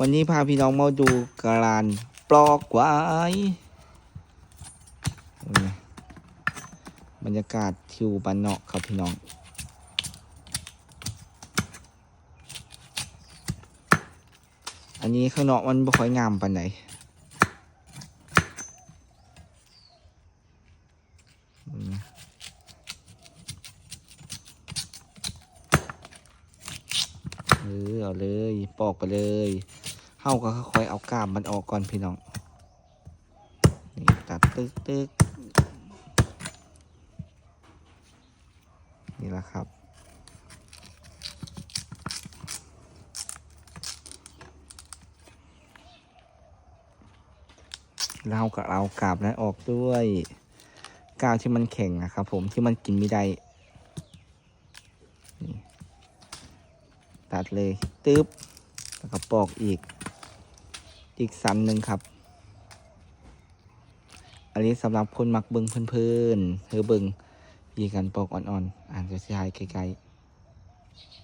วันนี้พาพี่น้องมาดูการปลอกไว้บรรยากาศทิวบ้านนอกครับพี่น้อง อันนี้ข้างนอกมันบ่ค่อยงามปานไหนเอ อเอาเลยปอกไปเลยเฮาก็ค่อยเอากามมันออกก่อนพี่น้องนี่ตัดตึกตึกนี่แหละครับเรากับเรากาบนั้นออกด้วยกาวที่มันแข็งนะครับผมที่มันกินไม่ได้นี่ ตัดเลยตึ๊บแล้วก็ปอกอีก อีกสันหนึ่งครับ อันนี้สำหรับคนมักเบิงเพื่อนๆเธอเบิงยีกันปอกอ่อนๆ อ่านจะใช้ไกลๆ